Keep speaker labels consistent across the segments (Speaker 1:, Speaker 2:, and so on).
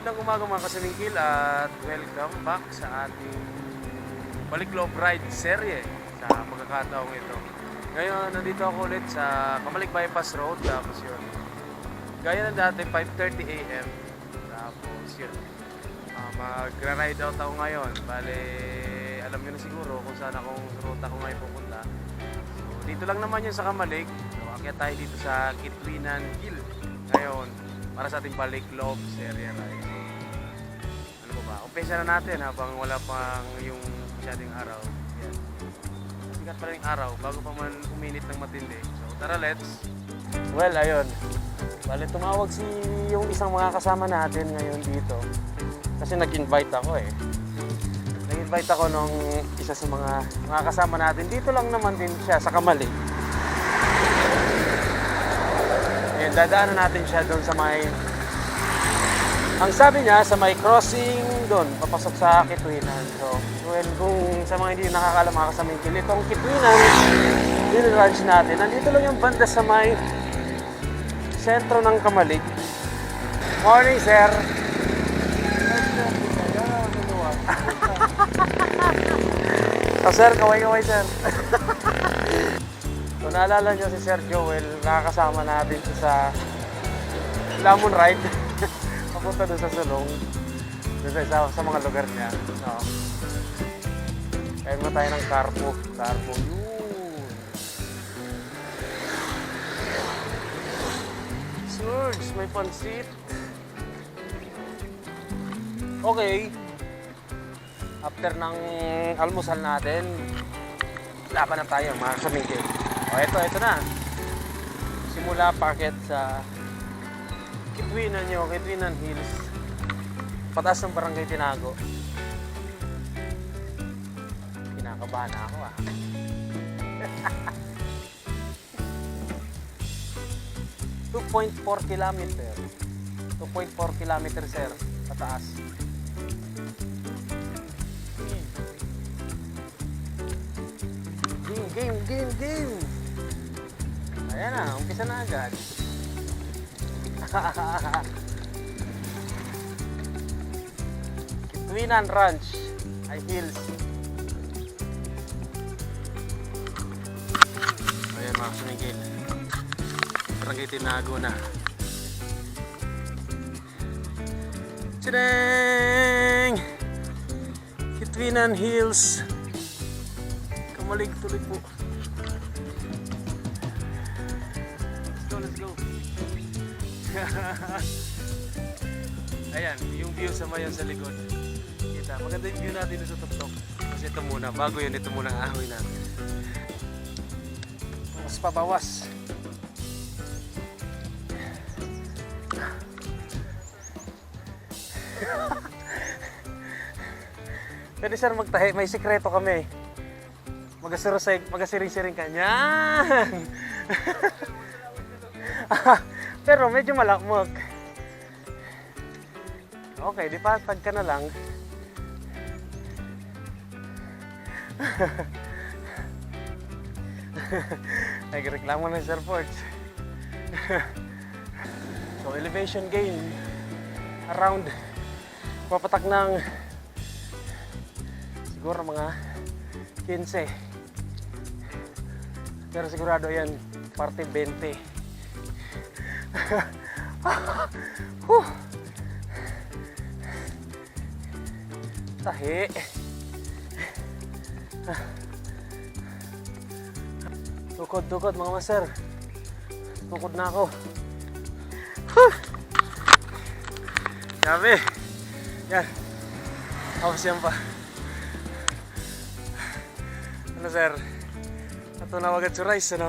Speaker 1: Magandang umaga mga kasamingkil at welcome back sa ating Balik Loob Ride serye sa pagkakataong ito. Ngayon, nandito ako ulit sa Kamalik Bypass Road. Tapos yun, gaya ng dati, 5.30 a.m. Tapos yun, ah, magra-ride out ako ngayon. Bale, alam nyo na siguro kung saan akong ruta ko ngayon pupunta. So, dito lang naman yun sa Kamalik. So, akyat tayo dito sa Kitwinan Hill. Ngayon, para sa ating balik loob serye ride. Umpisa na natin habang wala pang yung masyadong araw. Yan. Sikat pa rin yung araw bago pa man uminit ng matindi. So tara, let's. Well, ayun. Bale, tumawag si yung isang mga kasama natin ngayon dito. Kasi nag-invite ako eh. Nag-invite ako nung isa sa mga mga kasama natin. Dito lang naman din siya sa Kamali. Ayun, dadaanan natin siya doon sa may... Ang sabi niya, sa may crossing doon, papasok sa Kitwinan. So, well, kung sa mga hindi nakakalam mga kasamingkin, itong Kitwinan, yun yung ranch natin. Nandito lang yung banda sa may sentro ng Kamalig. Morning, sir! Oh, sir, kaway-kaway, sir. Kung naalala nyo si Sir Joel, nakakasama natin sa Lamon Ride. Papunta doon sa Sulong. Doon sa, sa mga lugar niya. No. Kaya mo tayo ng carpo. Carpo. Yun. Surge, may pansit. Okay. After ng almusal natin, laban na tayo mga kamingkin. O ito, ito na. Simula parket sa Kitwinan nyo, Kitwinan Hills. Pataas ng barangay Tinago. Kinakabahan na ako ah. Two point four kilometer. 2.4 kilometer sir, pataas. Game, game, game, game! Ayan na, umpisa na agad. Kitwinan Ranch ay hills. Ayan mga sumigil. Barangay Tinago na. Tadang! Kitwinan Hills. Kamalig tuloy po. Let's go, let's go. Ayan, yung view sa mayon sa likod. Kita, maganda yung view natin sa tuktok. Kasi ito muna, bago yun, ito muna ahoy natin. Mas pabawas. Pwede sir magtahi, may sikreto kami. Magasirisig, magasiring-siring ka. Pero medyo malakmok. Okay, di pa tag ka na lang. Nagreklamo ng Sir Forge. so, elevation gain around papatak ng siguro mga 15. Pero sigurado yan, parte 20. Huh. Tahi. Tukod, tukod mga master. Tukod na ako. Huh. Grabe. Yan. Tapos yan pa. Ano sir? Ito na agad sa rice, ano?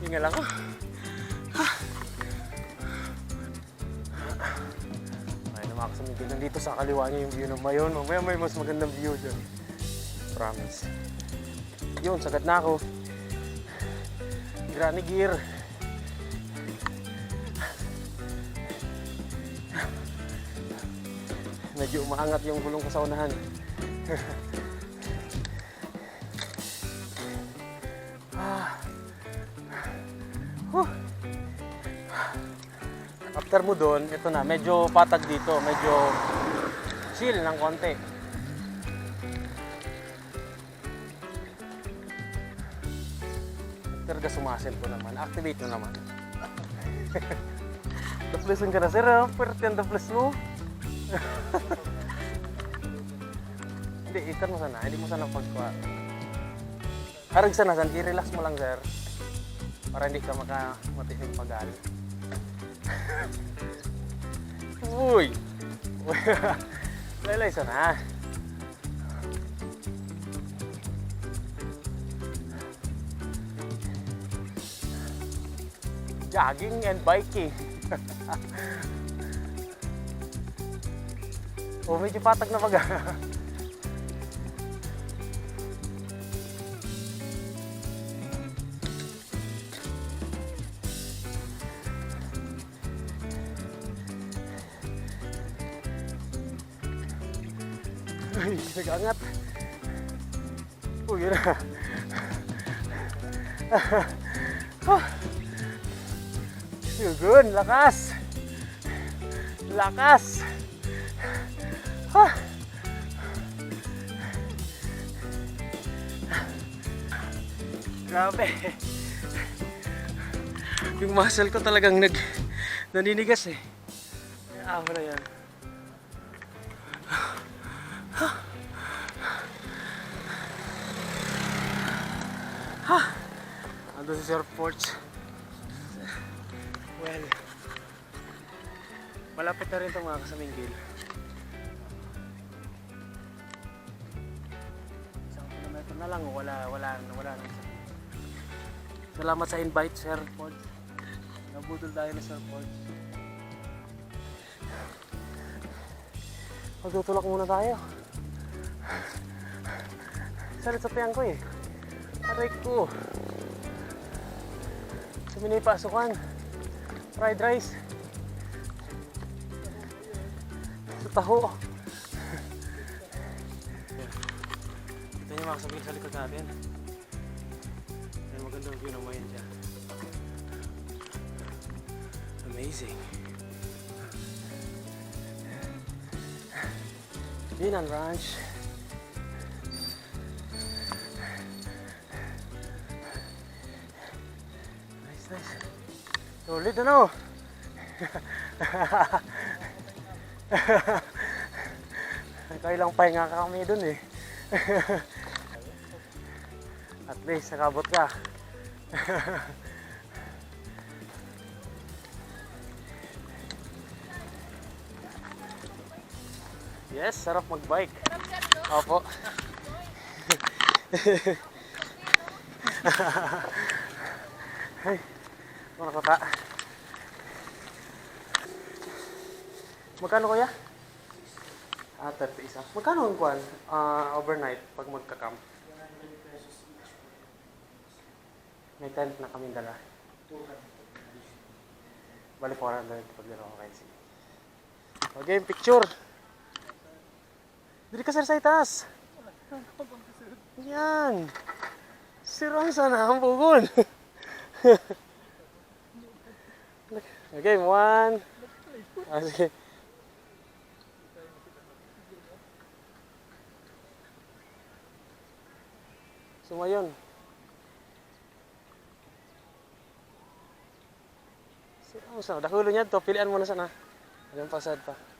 Speaker 1: Hingal ako. Ang bigyan. Nandito sa kaliwa niya yung view ng mayon. Mamaya may mas magandang view dyan. Promise. Yun, sagad na ako. Granny gear. Medyo umaangat yung gulong ko sa unahan.
Speaker 2: After mo doon, ito na, medyo patag dito, medyo chill ng konti. Ka sumasil ko naman, activate mo naman. Daplesan ka na sir, ah. Pwerte ang daples mo. Hindi, ikan mo sana, hindi mo sana pagkuha. Harag sana, san, i-relax mo lang sir. Para hindi ka makamatising pagal. Uy! Laylay sana. Jogging and biking. oh, medyo patag na pag Uy, nag-angat. Uy, yun na. Lakas. Lakas. Ha. Grabe. Yung muscle ko talagang nag naninigas eh. Ah, wala yan. Ando si Sir Porch. Well, malapit na rin itong mga kasamingil. Isang kilometro na lang, wala, wala, wala na isa. Salamat sa invite, Sir Porch. Nabudol tayo na Sir Porch. Magtutulak muna tayo. Salit sa tiyan ko eh. Aray ko. Suminay pasukan. Fried rice. Sa taho. Ito niyo mga kasabing sa likod natin. May magandang view ng mayan dyan. Amazing. Binan Ranch. Solid ano? Kailang pahinga ka kami dun eh. At least nakabot ka. yes, sarap magbike. Opo. Ay, mga kata. Magkano kuya? Ah, 30 isa. Magkano ang kwan? Ah, overnight pag magka-camp? May tent na kami dala. Bali 400 pag dala ko kayo. Sige. Okay, picture. Dili ka sir sa itaas. Yan. Sirang sana ang bugon. okay, one. Ah, sige. Sumayon. Sirang sa dakulo niya to, pilian mo na sana. Hanggang pasad pa.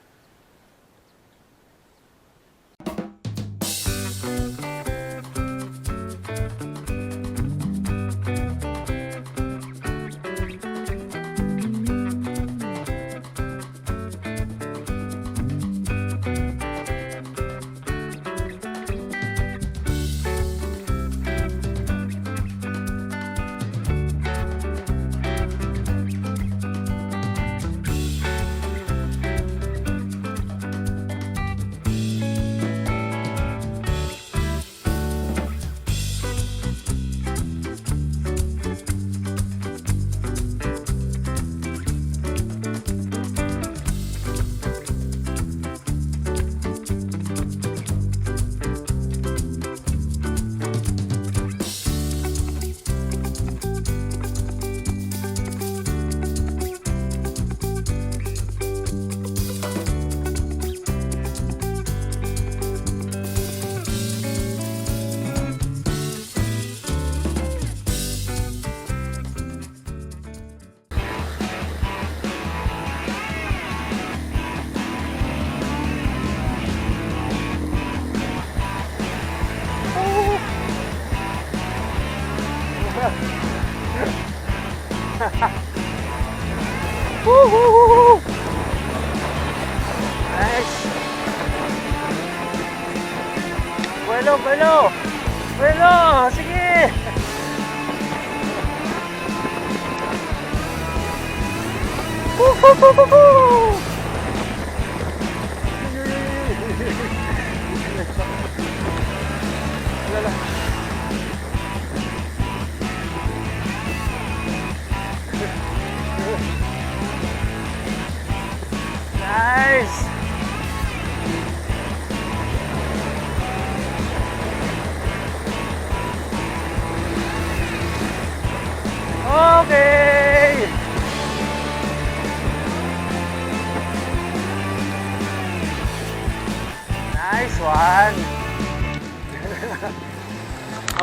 Speaker 2: Woohoo! Wala.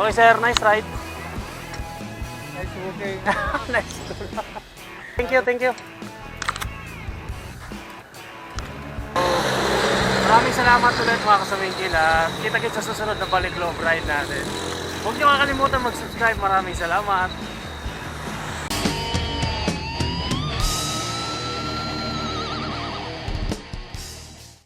Speaker 2: okay sir, nice ride.
Speaker 3: Nice working.
Speaker 2: nice. thank you, thank you. Maraming salamat ulit mga kasamingkil at kita-kits sa susunod na balik loob ride natin. Huwag niyo kakalimutan mag-subscribe. Maraming salamat.